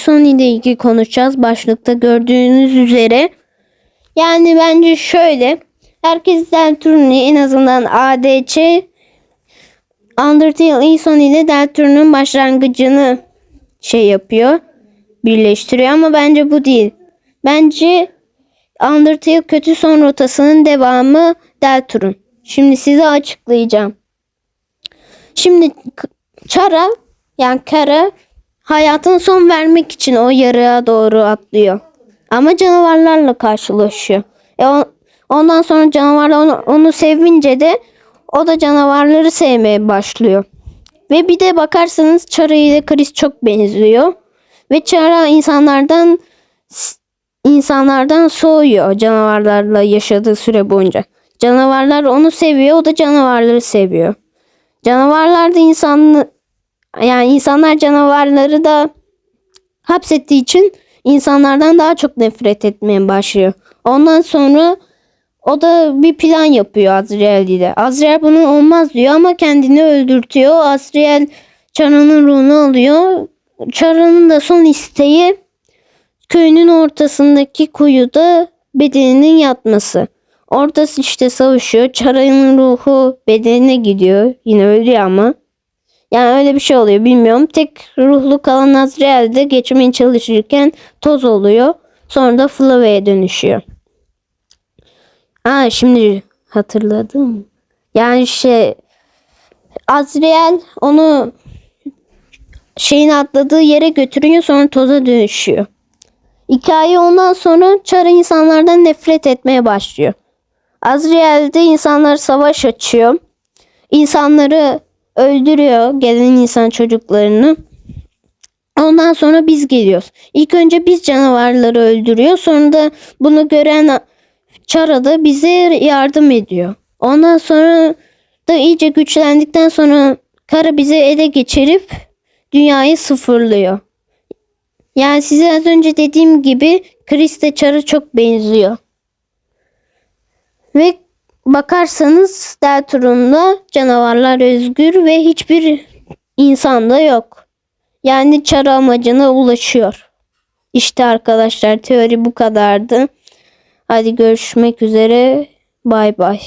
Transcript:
Illusion ile ilgili konuşacağız. Başlıkta gördüğünüz üzere. Yani bence şöyle. Herkes Deltarune en azından ADC Undertale Illusion ile Deltarune'un başlangıcını şey yapıyor. Birleştiriyor ama bence bu değil. Bence Undertale kötü son rotasının devamı Deltarune. Şimdi size açıklayacağım. Şimdi Chara yani Kara hayatın son vermek için o yarığa doğru atlıyor. Ama canavarlarla karşılaşıyor. E o- ondan sonra canavarlar onu, onu sevince de o da canavarları sevmeye başlıyor. Ve bir de bakarsanız Chara ile Chris çok benziyor. Ve Chara insanlardan insanlardan soğuyor canavarlarla yaşadığı süre boyunca. Canavarlar onu seviyor, o da canavarları seviyor. Canavarlar da insan yani insanlar canavarları da hapsettiği için insanlardan daha çok nefret etmeye başlıyor. Ondan sonra o da bir plan yapıyor Azrael ile. Azrael bunun olmaz diyor ama kendini öldürtüyor. Azrael Chara'nın ruhunu alıyor. Chara'nın da son isteği köyünün ortasındaki kuyuda bedeninin yatması. Orada işte savaşıyor. Chara'nın ruhu bedenine gidiyor. Yine ölüyor ama. Yani öyle bir şey oluyor bilmiyorum. Tek ruhlu kalan Azrael de geçmeye çalışırken toz oluyor. Sonra da Flave'ye dönüşüyor. Aa şimdi hatırladım. Yani şey Azrael onu şeyin atladığı yere götürüyor sonra toza dönüşüyor. Hikaye ondan sonra Chara insanlardan nefret etmeye başlıyor. Azrael de insanlar savaş açıyor. İnsanları öldürüyor gelen insan çocuklarını. Ondan sonra biz geliyoruz. İlk önce biz canavarları öldürüyor. Sonra da bunu gören Chara da bize yardım ediyor. Ondan sonra da iyice güçlendikten sonra Kara bizi ele geçirip dünyayı sıfırlıyor. Yani size az önce dediğim gibi Chris de Char'a çok benziyor. Ve bakarsanız Deltarun'da canavarlar özgür ve hiçbir insanda yok. Yani Char amacına ulaşıyor. İşte arkadaşlar teori bu kadardı. Hadi görüşmek üzere. Bay bay.